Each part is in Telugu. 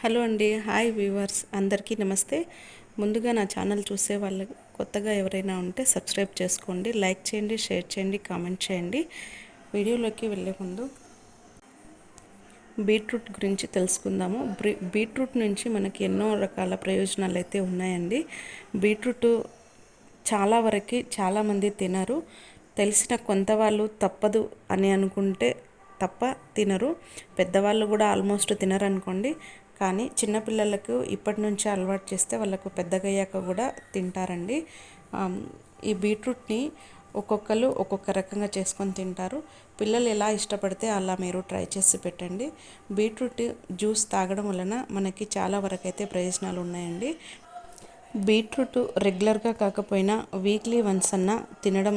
హలో అండి హాయ్ వ్యూవర్స్ అందరికీ నమస్తే. ముందుగా నా ఛానల్ చూసే వాళ్ళు కొత్తగా ఎవరైనా ఉంటే సబ్స్క్రైబ్ చేసుకోండి లైక్ చేయండి షేర్ చేయండి కామెంట్ చేయండి. వీడియోలోకి వెళ్ళే ముందు బీట్రూట్ గురించి తెలుసుకుందాము. బీట్రూట్ నుంచి మనకి ఎన్నో రకాల ప్రయోజనాలు అయితే ఉన్నాయండి. బీట్రూట్ చాలా వరకు చాలామంది తినరు. తెలిసిన కొంత వాళ్ళు తప్పదు అని అనుకుంటే తప్ప తినరు. పెద్దవాళ్ళు కూడా ఆల్మోస్ట్ తినరు అనుకోండి కానీ చిన్నపిల్లలకు ఇప్పటి నుంచే అలవాటు చేస్తే వాళ్ళకు పెద్దగయ్యాక కూడా తింటారండి. ఈ బీట్రూట్ని ఒక్కొక్కరు ఒక్కొక్క రకంగా చేసుకొని తింటారు. పిల్లలు ఎలా ఇష్టపడితే అలా మీరు ట్రై చేసి పెట్టండి. బీట్రూట్ జ్యూస్ తాగడం వలన మనకి చాలా వరకు అయితే ప్రయోజనాలు ఉన్నాయండి. బీట్రూట్ రెగ్యులర్గా కాకపోయినా వీక్లీ వన్స్ అన్న తినడం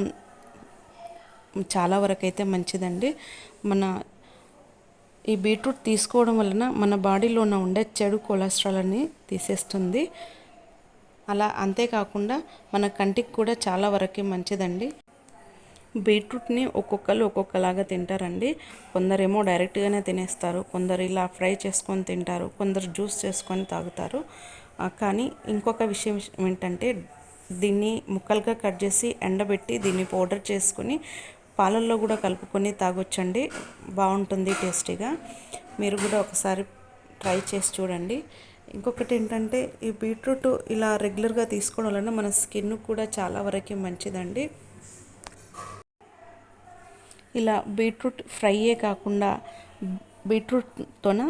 చాలా వరకు అయితే మంచిదండి. మన ఈ బీట్రూట్ తీసుకోవడం వలన మన బాడీలోన ఉండే చెడు కొలెస్ట్రాల్ అని తీసేస్తుంది. అలా అంతేకాకుండా మన కంటికి కూడా చాలా వరకు మంచిదండి. బీట్రూట్ని ఒక్కొక్కరు ఒక్కొక్కలాగా తింటారండి. కొందరేమో డైరెక్ట్గానే తినేస్తారు కొందరు ఇలా ఫ్రై చేసుకొని తింటారు కొందరు జ్యూస్ చేసుకొని తాగుతారు. కానీ ఇంకొక విషయం ఏంటంటే దీన్ని ముక్కలుగా కట్ చేసి ఎండబెట్టి దీన్ని పౌడర్ చేసుకొని పాలల్లో కూడా కలుపుకొని తాగొచ్చండి. బాగుంటుంది టేస్టీగా. మీరు కూడా ఒకసారి ట్రై చేసి చూడండి. ఇంకొకటి ఏంటంటే ఈ బీట్రూట్ ఇలా రెగ్యులర్గా తీసుకోవడం వలన మన స్కిన్ కూడా చాలా వరకు మంచిదండి. ఇలా బీట్రూట్ ఫ్రైయే కాకుండా బీట్రూట్తోన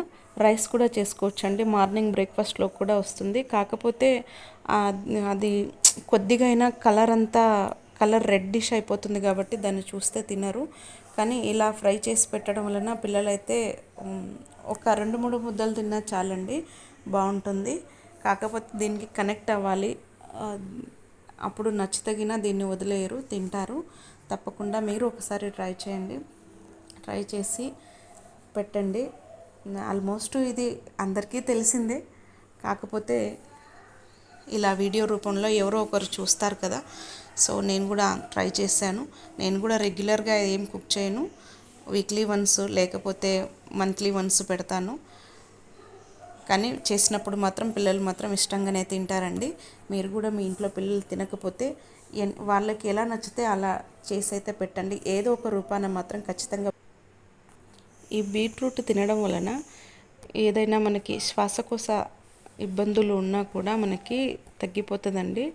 రైస్ కూడా చేసుకోవచ్చు అండి మార్నింగ్ బ్రేక్ఫాస్ట్లో కూడా వస్తుంది. కాకపోతే అది కొద్దిగా అయినా కలర్ అంతా కలర్ రెడ్డిష్ అయిపోతుంది కాబట్టి దాన్ని చూస్తే తినరు. కానీ ఇలా ఫ్రై చేసి పెట్టడం వలన పిల్లలైతే ఒక రెండు మూడు ముద్దలు తిన్నా చాలండి బాగుంటుంది. కాకపోతే దీనికి కనెక్ట్ అవ్వాలి. అప్పుడు నచ్చితగిన దీన్ని వదిలేయరు తింటారు. తప్పకుండా మీరు ఒకసారి ట్రై చేయండి. ట్రై చేసి పెట్టండి. ఆల్మోస్ట్ ఇది అందరికీ తెలిసిందే. కాకపోతే ఇలా వీడియో రూపంలో ఎవరో ఒకరు చూస్తారు కదా. సో నేను కూడా ట్రై చేశాను. నేను కూడా రెగ్యులర్గా ఏం కుక్ చేయను. వీక్లీ వన్స్ లేకపోతే మంత్లీ వన్స్ పెడతాను. కానీ చేసినప్పుడు మాత్రం పిల్లలు మాత్రం ఇష్టంగానే తింటారండి. మీరు కూడా మీ ఇంట్లో పిల్లలు తినకపోతే వాళ్ళకి ఎలా నచ్చితే అలా చేసి అయితే పెట్టండి. ఏదో ఒక రూపాన మాత్రం ఖచ్చితంగా ఈ బీట్రూట్ తినడం వలన ఏదైనా మనకి శ్వాసకోశ ఇబ్బందులు ఉన్నా కూడా మనకి తగ్గిపోతుందండి.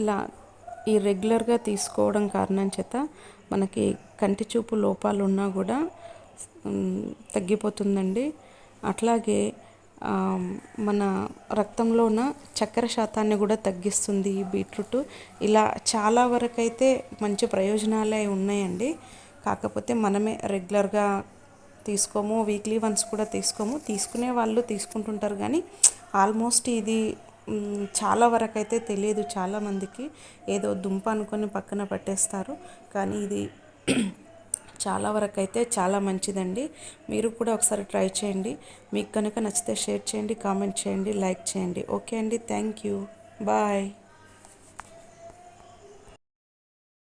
ఇలా ఈ రెగ్యులర్గా తీసుకోవడం కారణం చేత మనకి కంటి చూపు లోపాలు ఉన్నా కూడా తగ్గిపోతుందండి. అట్లాగే మన రక్తంలో ఉన్న చక్కెర శాతాన్ని కూడా తగ్గిస్తుంది ఈ బీట్రూట్. ఇలా చాలా వరకైతే మంచి ప్రయోజనాలే ఉన్నాయండి. కాకపోతే మనమే రెగ్యులర్గా తీసుకోము వీక్లీ వన్స్ కూడా తీసుకోము. తీసుకునే వాళ్ళు తీసుకుంటుంటారు కానీ ఆల్మోస్ట్ ఇది చాలా వరకు అయితే తెలియదు చాలామందికి ఏదో దుంప అనుకొని పక్కన పట్టేస్తారు. కానీ ఇది చాలా వరకు అయితే చాలా మంచిదండి. మీరు కూడా ఒకసారి ట్రై చేయండి. మీకు కనుక నచ్చితే షేర్ చేయండి కామెంట్ చేయండి లైక్ చేయండి. ఓకే అండి. Thank you bye